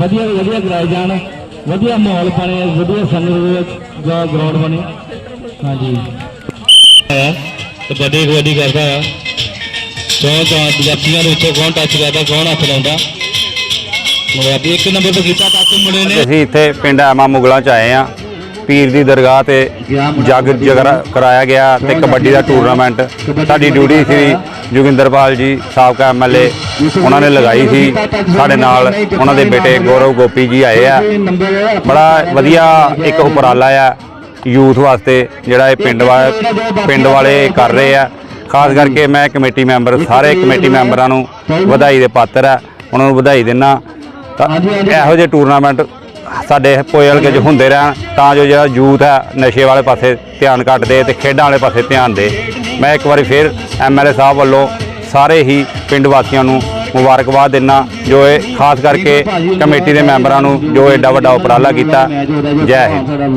ਵਧੀਆ ਵਧੀਆ ਕਰਾਏ ਜਾਣ ਵਧੀਆ ਮਾਹੌਲ ਬਣੇ ਵਧੀਆ ਸੰਗਤ ਦਾ ਗਰਾਊਂਡ ਬਣੇ। ਹਾਂਜੀ। ਆ ਤੇ ਵੱਡੇ ਕਬੱਡੀ ਕਰਦਾ ਆ ਕੌਣ ਤਾਂ ਜਾਤੀਆਂ ਦੇ ਉੱਤੇ ਕੌਣ ਟੱਚ ਕਰਦਾ ਕੌਣ ਹੱਥ ਲਾਉਂਦਾ। ਮਗਰ ਇੱਕ ਨੰਬਰ ਤੇ ਕੀਤਾ ਟੱਚ ਮੁੰਡੇ ਨੇ। ਅਸੀਂ ਇੱਥੇ ਪਿੰਡ ਆਮਾ ਮੁਗਲਾਂ ਚ ਆਏ ਆ ਪੀਰ ਦੀ ਦਰਗਾਹ ਤੇ ਜਗ ਜਗਰਾ ਕਰਾਇਆ ਗਿਆ ਤੇ ਕਬੱਡੀ ਦਾ ਟੂਰਨਾਮੈਂਟ ਸਾਡੀ ਡਿਊਟੀ ਸੀ ਜੋਗਿੰਦਰਪਾਲ ਜੀ ਸਾਬਕਾ ਐਮਐਲਏ ਉਹਨਾਂ ਨੇ ਲਗਾਈ ਸੀ। ਸਾਡੇ ਨਾਲ ਉਹਨਾਂ ਦੇ ਬੇਟੇ ਗੌਰਵ ਗੋਪੀ ਜੀ ਆਏ ਆ। ਬੜਾ ਵਧੀਆ ਇੱਕ ਉਪਰਾਲਾ ਆ ਯੂਥ ਵਾਸਤੇ ਜਿਹੜਾ ਇਹ ਪਿੰਡ ਵਾ ਪਿੰਡ ਵਾਲੇ ਕਰ ਰਹੇ ਆ। ਖਾਸ ਕਰਕੇ ਮੈਂ ਕਮੇਟੀ ਮੈਂਬਰ ਸਾਰੇ ਕਮੇਟੀ ਮੈਂਬਰਾਂ ਨੂੰ ਵਧਾਈ ਦੇ ਪਾਤਰ ਆ। ਉਹਨਾਂ ਨੂੰ ਵਧਾਈ ਦਿੰਦਾ ਤਾਂ ਇਹੋ ਜਿਹੇ ਟੂਰਨਾਮੈਂਟ ਸਾਡੇ ਭੋਏ ਹਲਕੇ 'ਚ ਹੁੰਦੇ ਰਹਿਣ, ਤਾਂ ਜੋ ਜਿਹੜਾ ਯੂਥ ਹੈ, ਨਸ਼ੇ ਵਾਲੇ ਪਾਸੇ ਧਿਆਨ ਘੱਟ ਦੇ ਤੇ ਖੇਡਾਂ ਵਾਲੇ ਪਾਸੇ ਧਿਆਨ ਦੇ। ਮੈਂ ਇੱਕ ਵਾਰੀ ਫਿਰ ਐਮਐਲਏ ਸਾਹਿਬ ਵੱਲੋਂ ਸਾਰੇ ਹੀ ਪਿੰਡ ਵਾਸੀਆਂ ਨੂੰ ਮੁਬਾਰਕਬਾਦ ਦਿੰਦਾ ਜੋ ਇਹ ਖਾਸ ਕਰਕੇ ਕਮੇਟੀ ਦੇ ਮੈਂਬਰਾਂ ਨੂੰ ਜੋ ਐਡਾ ਵੱਡਾ ਉਪਰਾਲਾ ਕੀਤਾ। ਜੈ ਹਿੰਦ।